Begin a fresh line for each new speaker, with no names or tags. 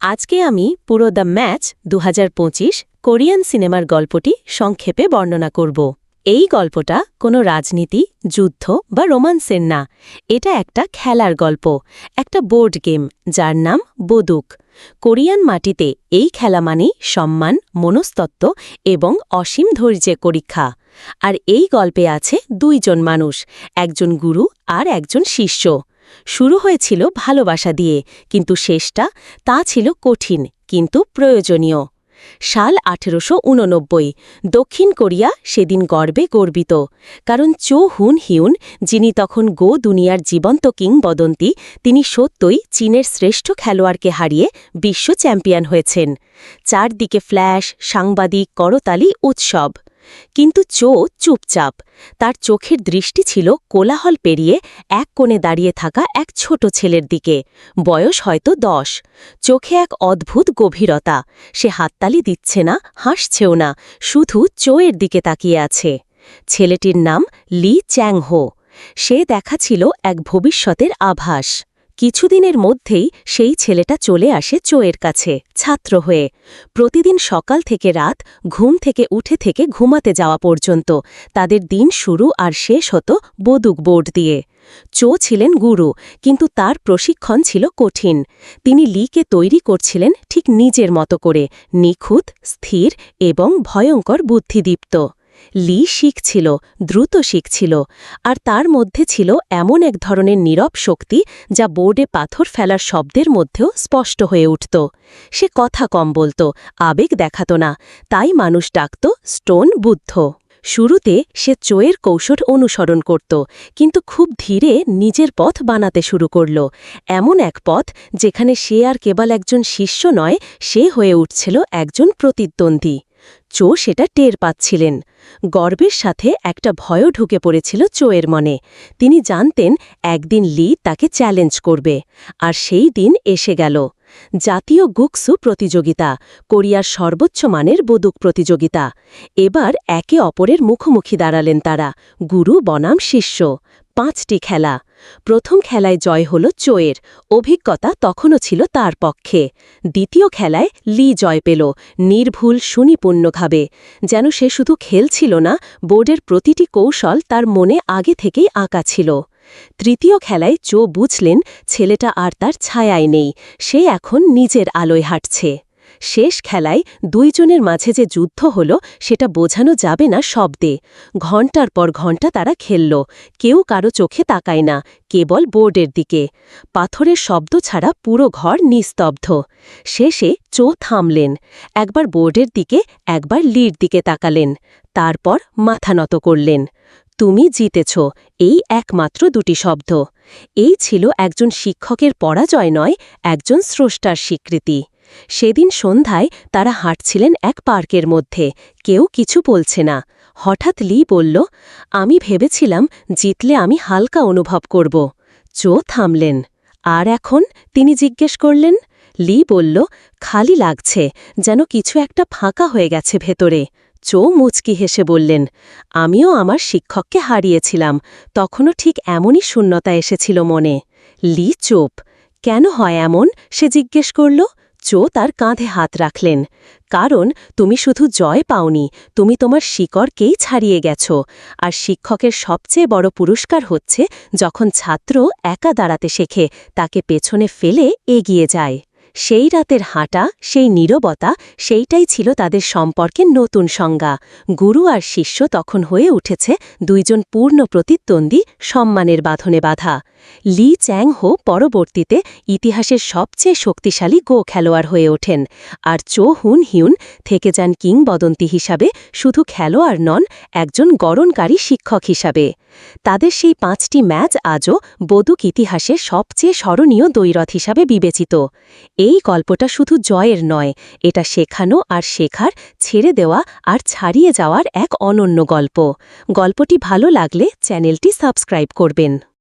আজকে আমি পুরো দ্য ম্যাচ দু হাজার পঁচিশ কোরিয়ান সিনেমার গল্পটি সংক্ষেপে বর্ণনা করব। এই গল্পটা কোনো রাজনীতি, যুদ্ধ বা রোমান্সের না। এটা একটা খেলার গল্প, একটা বোর্ড গেম যার নাম বদুক। কোরিয়ান মাটিতে এই খেলা মানেই সম্মান, মনস্তত্ত্ব এবং অসীম ধৈর্যের পরীক্ষা। আর এই গল্পে আছে দুইজন মানুষ, একজন গুরু আর একজন শিষ্য। শুরু হয়েছিল ভালোবাসা দিয়ে, কিন্তু শেষটা তা ছিল কঠিন, কিন্তু প্রয়োজনীয়। সাল আঠেরোশো উননব্বই, দক্ষিণ কোরিয়া সেদিন গর্বে গর্বিত, কারণ চো হুন হিউন, যিনি তখন গো দুনিয়ার জীবন্ত কিংবদন্তি, তিনি সত্যই চীনের শ্রেষ্ঠ খেলোয়াড়কে হারিয়ে বিশ্ব চ্যাম্পিয়ন হয়েছেন। চারদিকে ফ্ল্যাশ, সাংবাদিক, করতালি, উৎসব। কিন্তু চো চুপচাপ। তার চোখের দৃষ্টি ছিল কোলাহল পেরিয়ে এক কোণে দাঁড়িয়ে থাকা এক ছোট ছেলের দিকে। বয়স হয়তো দশ। চোখে এক অদ্ভুত গভীরতা। সে হাততালি দিচ্ছে না, হাসছেও না। শুধু চোয়ের দিকে তাকিয়ে আছে। ছেলেটির নাম লি চ্যাংহো। সে দেখা ছিল এক ভবিষ্যতের আভাস। কিছুদিনের মধ্যেই সেই ছেলেটা চলে আসে চোয়ের কাছে, ছাত্র হয়ে। প্রতিদিন সকাল থেকে রাত, ঘুম থেকে উঠে থেকে ঘুমাতে যাওয়া পর্যন্ত। তাদের দিন শুরু আর শেষ হতো বদুক বোর্ড দিয়ে। চো ছিলেন গুরু, কিন্তু তার প্রশিক্ষণ ছিল কঠিন। তিনি লিকে তৈরি করছিলেন ঠিক নিজের মতো করে, নিখুঁত, স্থির এবং ভয়ঙ্কর বুদ্ধিদীপ্ত। লি শিখছিল দ্রুত শিখছিল আর তার মধ্যে ছিল এমন এক ধরনের নীরব শক্তি যা বোর্ডে পাথর ফেলার শব্দের মধ্যেও স্পষ্ট হয়ে উঠত। সে কথা কম বলত, আবেগ দেখাত না, তাই মানুষ ডাকত স্টোন বুদ্ধ। শুরুতে সে চোয়ের কৌশল অনুসরণ করত, কিন্তু খুব ধীরে নিজের পথ বানাতে শুরু করল। এমন এক পথ যেখানে সে আর কেবল একজন শিষ্য নয়, সে হয়ে উঠছিল একজন প্রতিদ্বন্দ্বী। চো সেটা টের পাচ্ছিলেন। গর্বের সাথে একটা ভয়ও ঢুকে পড়েছিল চোয়ের মনে। তিনি জানতেন একদিন লি তাকে চ্যালেঞ্জ করবে। আর সেই দিন এসে গেল। জাতীয় গুকসু প্রতিযোগিতা, কোরিয়ার সর্বোচ্চ মানের বদুক প্রতিযোগিতা। এবার একে অপরের মুখোমুখি দাঁড়ালেন তারা। গুরু বনাম শিষ্য। পাঁচটি খেলা। প্রথম খেলায় জয় হল চোয়ের। অভিজ্ঞতা তখনও ছিল তার পক্ষে। দ্বিতীয় খেলায় লি জয় পেল। নির্ভুল সুনিপুণ্যভাবে যেন সে শুধু খেলছিল না, বোর্ডের প্রতিটি কৌশল তার মনে আগে থেকেই আঁকা ছিল। তৃতীয় খেলায় চো বুঝলেন, ছেলেটা আর তার ছায়ায় নেই। সে এখন নিজের আলোয় হাঁটছে। শেষ খেলায় দুইজনের মাঝে যে যুদ্ধ হল, সেটা বোঝানো যাবে না শব্দে। ঘণ্টার পর ঘণ্টা তারা খেলল। কেউ কারও চোখে তাকায় না, কেবল বোর্ডের দিকে। পাথরের শব্দ ছাড়া পুরো ঘর নিস্তব্ধ। শেষে চো থামলেন। একবার বোর্ডের দিকে, একবার লির দিকে তাকালেন। তারপর মাথা নত করলেন। তুমি জিতেছ। এই একমাত্র দুটি শব্দ। এই ছিল একজন শিক্ষকের পরাজয় নয়, একজন স্রষ্টার স্বীকৃতি। সেদিন সন্ধ্যায় তারা হাঁটছিলেন এক পার্কের মধ্যে, কেউ কিছু বলছে না। হঠাৎ লি বলল, আমি ভেবেছিলাম জিতলে আমি হালকা অনুভব করব। চো থামলেন। আর এখন? তিনি জিজ্ঞেস করলেন। লি বলল, খালি লাগছে, যেন কিছু একটা ফাঁকা হয়ে গেছে ভেতরে। চো মুচকি হেসে বললেন, আমিও আমার শিক্ষককে হারিয়েছিলাম, তখনও ঠিক এমনই শূন্যতা এসেছিল মনে। লি চোপ, কেন হয় এমন? সে জিজ্ঞেস করল চো তার কাঁধে হাত রাখলেন। কারণ, তুমি শুধু জয় পাওনি, তুমি তোমার শিকড়কেই ছাড়িয়ে গেছ। আর শিক্ষকের সবচেয়ে বড় পুরস্কার হচ্ছে যখন ছাত্র একা দাঁড়াতে শেখে, তাকে পেছনে ফেলে এগিয়ে যায়। সেই রাতের হাঁটা, সেই নীরবতা, সেইটাই ছিল তাদের সম্পর্কে নতুন সংজ্ঞা। গুরু আর শিষ্য তখন হয়ে উঠেছে দুইজন পূর্ণ প্রতিদ্বন্দ্বী সম্মানের বাঁধনে বাধা। লি চ্যাং হো পরবর্তীতে ইতিহাসের সবচেয়ে শক্তিশালী গো খেলোয়াড় হয়ে ওঠেন আর চো হুন হিউন থেকে যান কিংবদন্তি হিসাবে শুধু খেলোয়াড় নন, একজন গরণকারী শিক্ষক হিসাবে। তাদের সেই পাঁচটি ম্যাচ আজও বদুক ইতিহাসে সবচেয়ে স্মরণীয় দৈরথ হিসাবে বিবেচিত। এই গল্পটা শুধু জয়ের নয়, এটা শেখানো আর শেখার, ছেড়ে দেওয়া আর ছাড়িয়ে যাওয়ার এক অনন্য গল্প। গল্পটি ভালো লাগলে চ্যানেলটি সাবস্ক্রাইব করবেন।